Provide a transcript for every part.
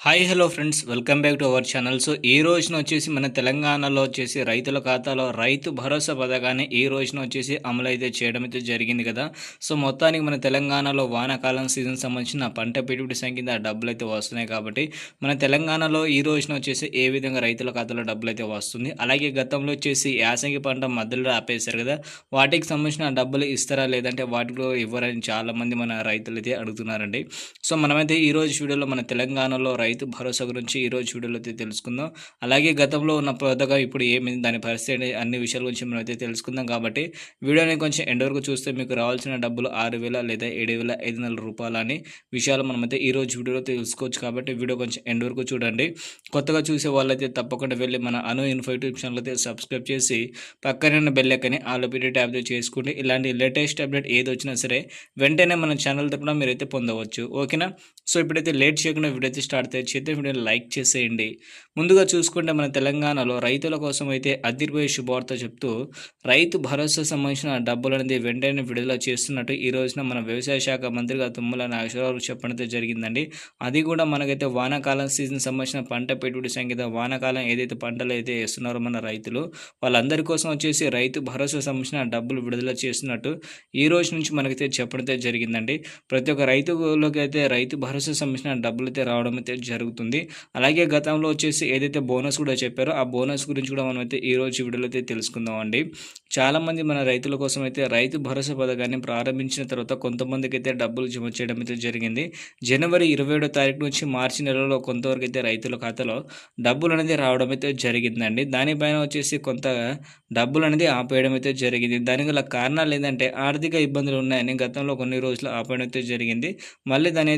Hi hello friends welcome back to our channel so ఈ రోజున వచ్చేసి మన తెలంగాణలో వచ్చేసి రైతుల ఖాతాలో రైతు భరోసా పథకాన్ని ఈ రోజున వచ్చేసి అమలు అయితే చేయడం అయితే జరిగింది కదా. సో మొత్తానికి మన తెలంగాణలో వానాకాలం సీజన్ సంబంధించిన పంట పెట్టుబడి సంఖ్య డబ్బులు అయితే వస్తున్నాయి కాబట్టి మన తెలంగాణలో ఈ రోజున వచ్చేసి ఏ విధంగా రైతుల ఖాతాలో డబ్బులు అయితే వస్తుంది అలాగే గతంలో వచ్చేసి యాసంగి పంట మధ్యలో ఆపేశారు కదా. వాటికి సంబంధించిన డబ్బులు ఇస్తారా లేదంటే వాటిలో ఇవ్వరని చాలామంది మన రైతులు అయితే అడుగుతున్నారండి. సో మనమైతే ఈ రోజు వీడియోలో మన తెలంగాణలో రైతు భరోసా గురించి ఈరోజు వీడియోలో అయితే తెలుసుకుందాం. అలాగే గతంలో ఉన్న పథకం ఇప్పుడు ఏమైంది దాని పరిస్థితి అన్ని విషయాల గురించి మనం అయితే తెలుసుకుందాం కాబట్టి వీడియోని కొంచెం ఎండ్ వరకు చూస్తే మీకు రావాల్సిన డబ్బులు ఆరు వేల లేదా ఏడు వేల ఐదు వందల రూపాయలు అని విషయాలు మనమైతే ఈ రోజు వీడియోలో తెలుసుకోవచ్చు కాబట్టి వీడియో కొంచెం ఎండ్ వరకు చూడండి. కొత్తగా చూసే వాళ్ళైతే తప్పకుండా వెళ్ళి మన అను ఇన్ఫో యూట్యూబ్ ఛానల్ అయితే సబ్స్క్రైబ్ చేసి పక్కనే ఉన్న బెల్ ఐకాన్ని ఆల్ పీటీ ఇలాంటి లేటెస్ట్ అప్డేట్ ఏది వచ్చినా సరే వెంటనే మన ఛానల్ తరపున మీరైతే పొందవచ్చు. ఓకేనా? సో ఇప్పుడైతే లేట్ చేయకుండా వీడియో అయితే స్టార్ట్ చేస్తే వీడియోని లైక్ చేసేయండి. ముందుగా చూసుకుంటే మన తెలంగాణలో రైతుల కోసం అయితే అదిరిపోయే శుభవార్త చెప్తూ రైతు భరోసా సంబంధించిన డబ్బులు అనేది వెంటనే విడుదల చేస్తున్నట్టు ఈ రోజున మన వ్యవసాయ శాఖ మంత్రిగా తుమ్మల నాగేశ్వరరావు చెప్పడం జరిగిందండి. అది కూడా మనకైతే వానాకాలం సీజన్ సంబంధించిన పంట పెట్టుబడి సంఖ్య వానాకాలం ఏదైతే పంటలు అయితే వేస్తున్నారో మన రైతులు వాళ్ళందరి కోసం వచ్చేసి రైతు భరోసా సంబంధించిన డబ్బులు విడుదల చేస్తున్నట్టు ఈ రోజు నుంచి మనకైతే చెప్పడం జరిగిందండి. ప్రతి ఒక్క రైతులకైతే రైతు భరోసా సంబంధించిన డబ్బులు అయితే రావడం అయితే జరుగుతుంది. అలాగే గతంలో వచ్చేసి ఏదైతే బోనస్ కూడా చెప్పారో ఆ బోనస్ గురించి కూడా మనం అయితే ఈ రోజు వీడియోలో అయితే తెలుసుకుందాం అండి చాలామంది మన రైతుల కోసం అయితే రైతు భరోసా పథకాన్ని ప్రారంభించిన తర్వాత కొంతమందికి అయితే డబ్బులు జమ చేయడం అయితే జరిగింది. జనవరి ఇరవై ఏడో తారీఖు నుంచి మార్చి నెలలో కొంతవరకు అయితే రైతుల ఖాతాలో డబ్బులు అనేది రావడం అయితే జరిగిందండి. దానిపైన వచ్చేసి కొంత డబ్బులు అనేది ఆపేయడం అయితే జరిగింది. దానికి గల కారణాలు ఏంటంటే ఆర్థిక ఇబ్బందులు ఉన్నాయని గతంలో కొన్ని రోజులు ఆపేయడం అయితే జరిగింది. మళ్ళీ దాని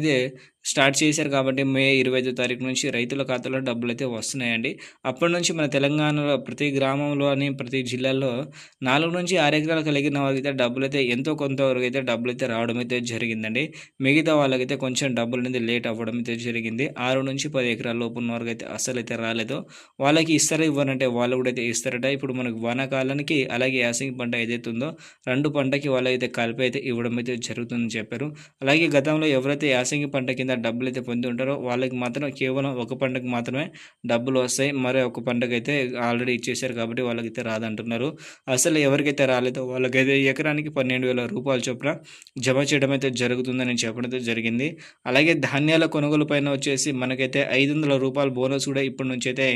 స్టార్ట్ చేశారు కాబట్టి మే ఇరవై ఐదో తారీఖు నుంచి రైతుల ఖాతాలో డబ్బులు అయితే వస్తున్నాయండి. అప్పటి నుంచి మన తెలంగాణలో ప్రతి గ్రామంలో అని ప్రతి జిల్లాలో నాలుగు నుంచి ఆరు ఎకరాలు కలిగిన వారికి డబ్బులు అయితే ఎంతో కొంతవరకు అయితే డబ్బులు అయితే రావడం అయితే జరిగిందండి. మిగతా వాళ్ళకైతే కొంచెం డబ్బులు అనేది లేట్ అవ్వడం అయితే జరిగింది. ఆరు నుంచి పది ఎకరాల లోపు ఉన్న వరకు అయితే అస్సలు అయితే రాలేదు. వాళ్ళకి ఇస్తారా ఇవ్వనంటే వాళ్ళు కూడా అయితే ఇస్తారట. ఇప్పుడు మనకు వానాకాలానికి అలాగే యాసంగి పంట ఏదైతే ఉందో రెండు పంటకి వాళ్ళైతే కలిపి అయితే ఇవ్వడం అయితే జరుగుతుందని చెప్పారు. అలాగే గతంలో ఎవరైతే యాసంగి పంట కింద డబ్బులు అయితే పొంది ఉంటారో వాళ్ళకి మాత్రం కేవలం ఒక పండుగ మాత్రమే డబ్బులు వస్తాయి. మరి ఒక పండుగ అయితే ఆల్రెడీ ఇచ్చేసారు కాబట్టి వాళ్ళకైతే రాదంటున్నారు. అసలు ఎవరికైతే రాలేదో వాళ్ళకైతే ఎకరానికి పన్నెండు వేల రూపాయలు చొప్పున జమ చేయడం అయితే జరుగుతుందని చెప్పడం జరిగింది. అలాగే ధాన్యాల కొనుగోలు పైన వచ్చేసి మనకైతే ఐదు వందల రూపాయల బోనస్ కూడా ఇప్పటి నుంచి అయితే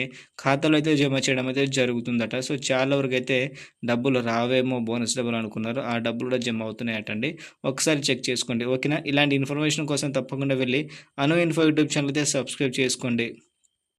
ఖాతాలో అయితే జమ చేయడం అయితే జరుగుతుందట. సో చాలా వరకు అయితే డబ్బులు రావేమో బోనస్ డబ్బులు అనుకున్నారు. ఆ డబ్బులు కూడా జమ అవుతున్నాయటండి. ఒకసారి చెక్ చేసుకోండి. ఓకేనా? ఇలాంటి ఇన్ఫర్మేషన్ కోసం తప్పకుండా వెళ్ళి అను ఇన్ఫో యూట్యూబ్ ఛానల్ అయితే సబ్స్క్రైబ్ చేసుకోండి.